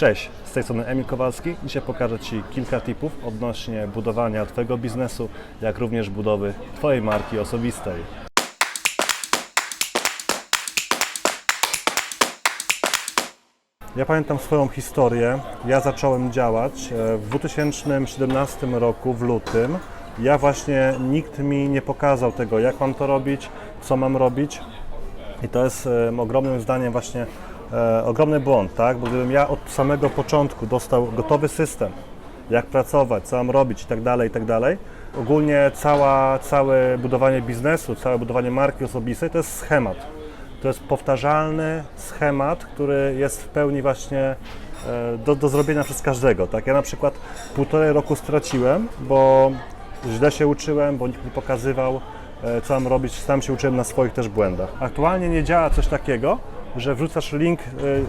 Cześć, z tej strony Emil Kowalski. Dzisiaj pokażę Ci kilka tipów odnośnie budowania Twojego biznesu, jak również budowy Twojej marki osobistej. Ja pamiętam swoją historię. Ja zacząłem działać e, w 2017 roku, w lutym. Ja właśnie, nikt mi nie pokazał tego, jak mam to robić, co mam robić. I to jest em, ogromnym zdaniem właśnie e, ogromny błąd, tak? Bo gdybym ja od samego początku dostał gotowy system, jak pracować, co mam robić i tak dalej, i tak dalej. Ogólnie cała, całe budowanie biznesu, całe budowanie marki osobistej to jest schemat. To jest powtarzalny schemat, który jest w pełni właśnie e, do, do zrobienia przez każdego. Tak? Ja na przykład półtorej roku straciłem, bo źle się uczyłem, bo nikt mi pokazywał, e, co mam robić, sam się uczyłem na swoich też błędach. Aktualnie nie działa coś takiego, że wrzucasz link, e,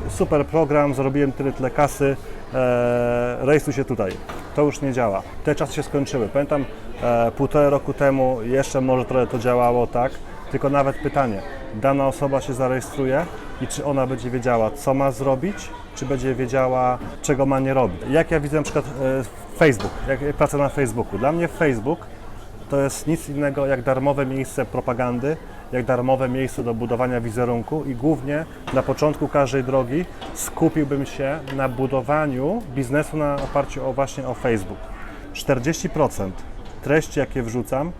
super program, zarobiłem tyle, tyle kasy, e, rejsuj się tutaj. To już nie działa. Te czasy się skończyły. Pamiętam e, półtorej roku temu jeszcze może trochę to działało, tak? Tylko nawet pytanie, dana osoba się zarejestruje i czy ona będzie wiedziała, co ma zrobić, czy będzie wiedziała, czego ma nie robić. Jak ja widzę na przykład e, Facebook, jak ja pracę na Facebooku. Dla mnie Facebook to jest nic innego jak darmowe miejsce propagandy, jak darmowe miejsce do budowania wizerunku i głównie na początku każdej drogi skupiłbym się na budowaniu biznesu na oparciu o właśnie o Facebook. 40% treści, jakie wrzucam,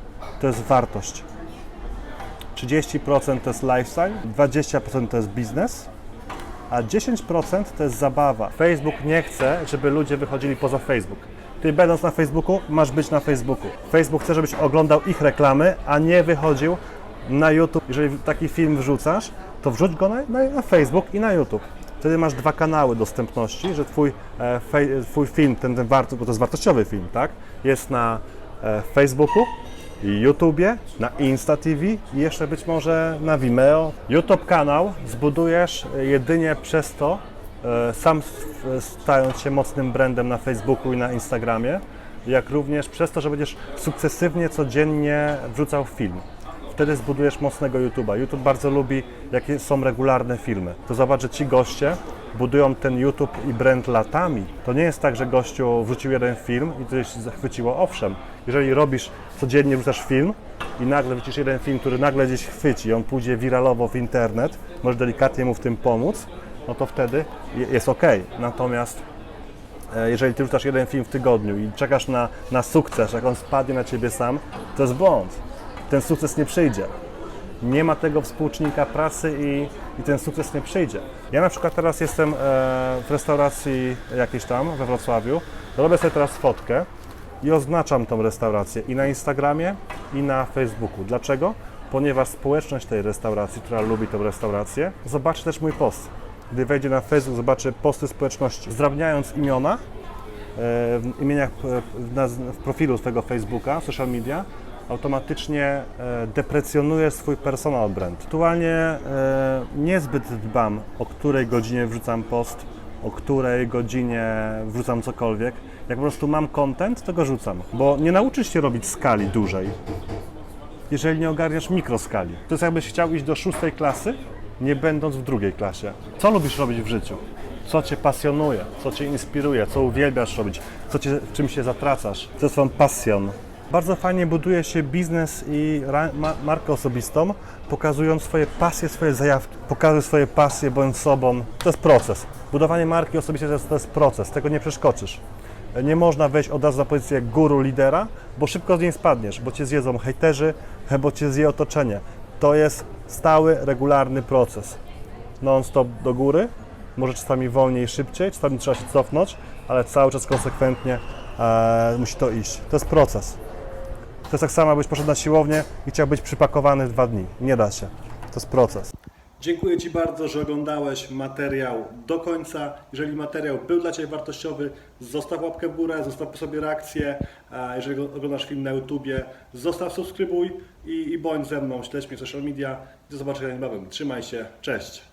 to jest wartość. 30% to jest lifestyle, 20% to jest biznes, a 10% to jest zabawa. Facebook nie chce, żeby ludzie wychodzili poza Facebook. Ty będąc na Facebooku, masz być na Facebooku. Facebook chce, żebyś oglądał ich reklamy, a nie wychodził na YouTube. Jeżeli taki film wrzucasz, to wrzuć go na, na, Facebook i na YouTube. Wtedy masz dwa kanały dostępności, że twój, e, fej, twój film, ten, ten warto, bo to jest wartościowy film, tak? Jest na e, Facebooku, YouTubie, na Insta TV i jeszcze być może na Vimeo. YouTube kanał zbudujesz jedynie przez to, sam s- stając się mocnym brandem na Facebooku i na Instagramie, jak również przez to, że będziesz sukcesywnie codziennie wrzucał film. Wtedy zbudujesz mocnego YouTube'a. YouTube bardzo lubi, jakie są regularne filmy. To zobacz, że ci goście budują ten YouTube i brand latami. To nie jest tak, że gościu wrzucił jeden film i coś zachwyciło. Owszem, jeżeli robisz codziennie wrzucasz film i nagle wrzucisz jeden film, który nagle gdzieś chwyci on pójdzie wiralowo w internet, możesz delikatnie mu w tym pomóc, no to wtedy je- jest ok. Natomiast E, jeżeli ty wrzucasz jeden film w tygodniu i czekasz na, na sukces, jak on spadnie na ciebie sam, to jest błąd. Ten sukces nie przyjdzie. Nie ma tego współczynnika pracy i, i ten sukces nie przyjdzie. Ja na przykład teraz jestem e, w restauracji jakiejś tam we Wrocławiu, robię sobie teraz fotkę i oznaczam tą restaurację i na Instagramie, i na Facebooku. Dlaczego? Ponieważ społeczność tej restauracji, która lubi tę restaurację, zobaczy też mój post. Gdy wejdzie na Facebook, zobaczy posty społeczności. Zdrabniając imiona, e, w imieniach e, w, profilu swojego Facebooka, social media, automatycznie e, deprecjonuje swój personal brand. Aktualnie niezbyt dbam, o której godzinie wrzucam post, o której godzinie wrzucam cokolwiek. Jak po prostu mam content, to go rzucam, bo nie nauczysz się robić skali dużej, jeżeli nie ogarniasz mikroskali. To jest jakbyś chciał iść do szóstej klasy, nie będąc w drugiej klasie. Co lubisz robić w życiu? Co Cię pasjonuje? Co Cię inspiruje? Co uwielbiasz robić? Co cię, czym się zatracasz? Co jest Wam pasjon? Bardzo fajnie buduje się biznes i ma- markę osobistą, pokazując swoje pasje, swoje zajawki. Pokazuj swoje pasje, bądź sobą. To jest proces. Budowanie marki osobistej to jest, to jest proces, tego nie przeskoczysz. Nie można wejść od razu na pozycję guru, lidera, bo szybko z niej spadniesz, bo cię zjedzą hejterzy, bo cię zje otoczenie. To jest stały, regularny proces. Non-stop do góry, może czasami wolniej, szybciej, czasami trzeba się cofnąć, ale cały czas konsekwentnie e, musi to iść. To jest proces. To jest tak samo, jakbyś poszedł na siłownię i chciał być przypakowany w dwa dni. Nie da się. To jest proces. Dziękuję Ci bardzo, że oglądałeś materiał do końca. Jeżeli materiał był dla Ciebie wartościowy, zostaw łapkę w górę, zostaw po sobie reakcję. Jeżeli oglądasz film na YouTubie, zostaw subskrybuj i, i bądź ze mną, śledź mnie w social media. Do zobaczenia niebawem. Trzymaj się, cześć.